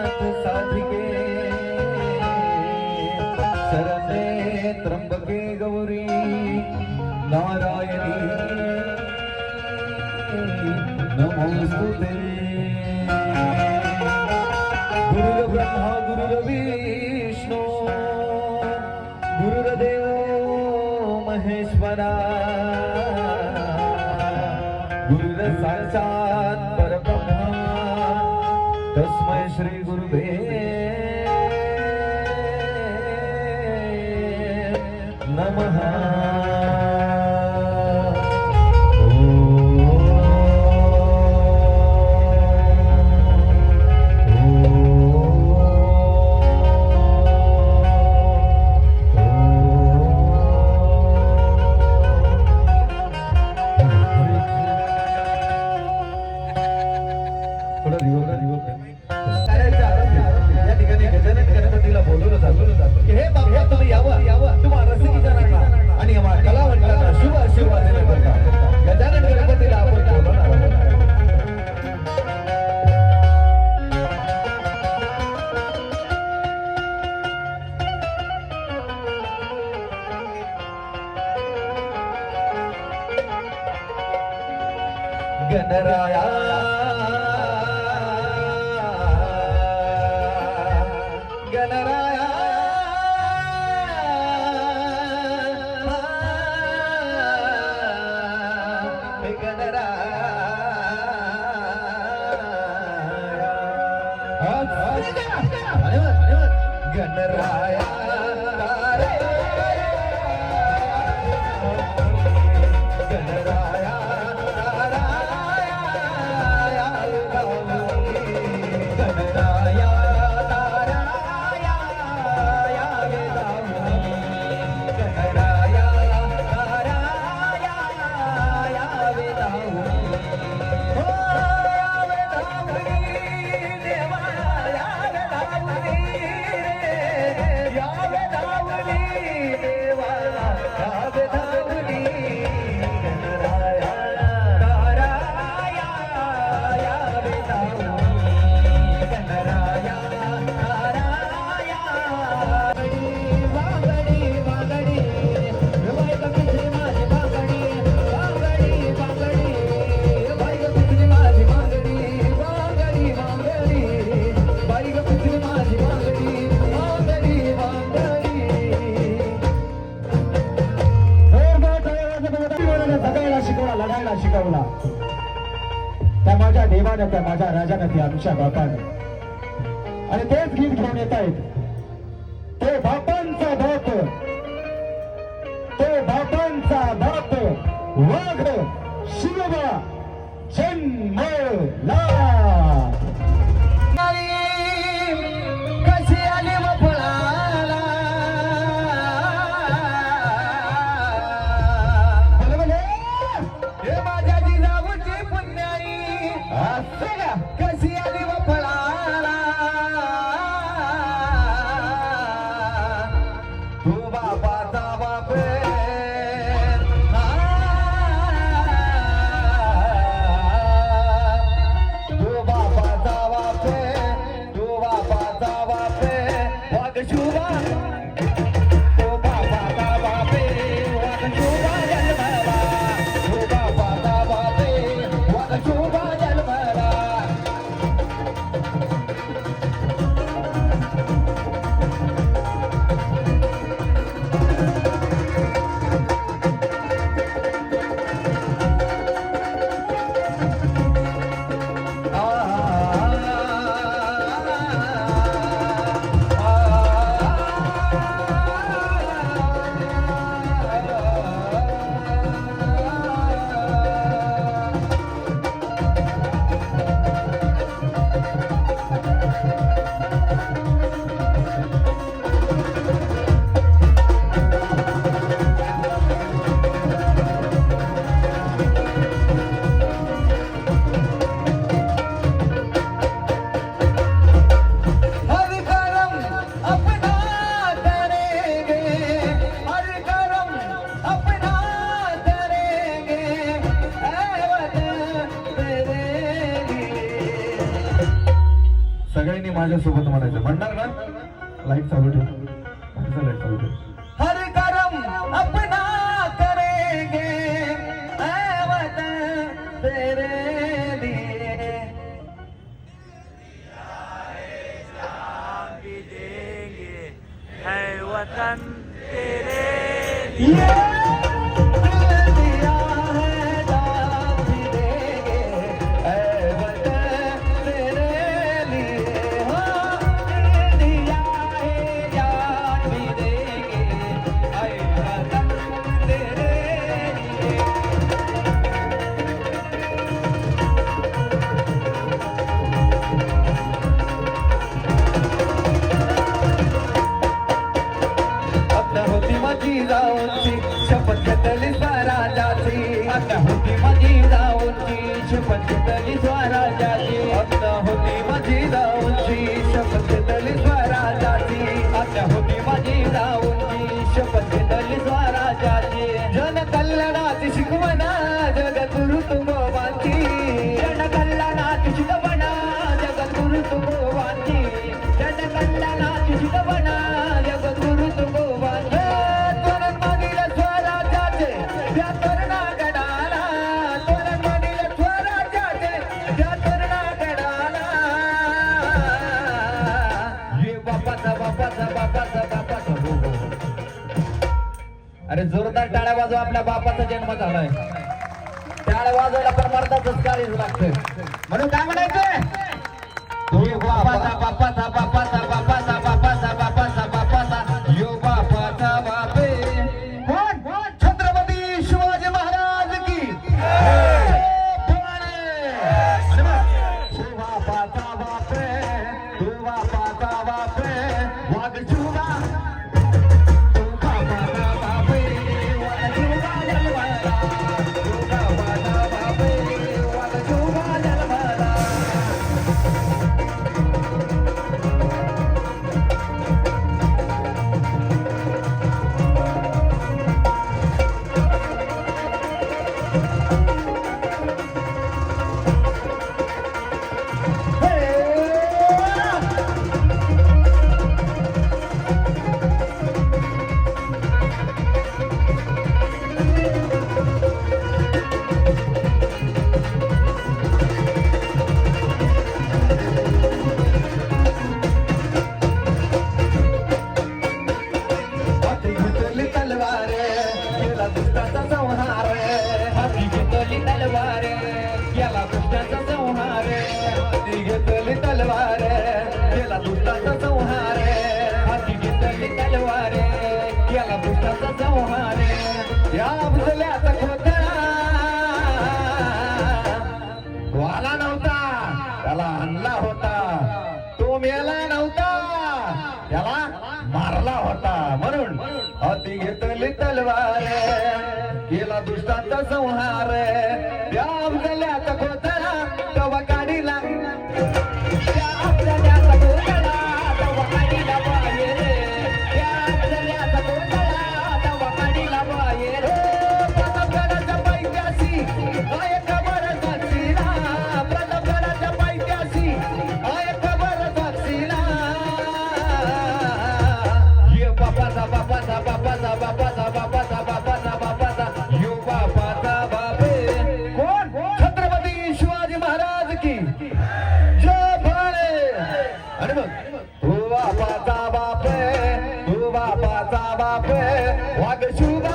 નાથ સાધિકે. શરણે ત્રંબકે ગૌરી નારાયણી. નમોસ્તુ તે ગુરુ બ્રહ્મા ગુરુ વિષ્ણુ. ગુરુદેવ મહેશ્વરા. namaha ಗಣರಾಜ್ಯ न त्या माझ्या राजा न आमच्या बापाने. आणि तेच गीत घेऊन येत आहेत. ते बापांचा भात ते बापांचा भात वाघ शिवबा जन्मला. माझ्यासोबत म्हणायचं. म्हणणार ना? लाइट चालू ठेव. लाइट चालू ठेव. अरे जोरदार टाळ्या वाजव आपल्या बापाचा जन्म झालाय. टाळ्या वाजवायला पण मर्दाच काळीच लागतं. म्हणून काय म्हणायचं बापाचा बापाचा बापाचा बापाचा. তোমারে wagashuba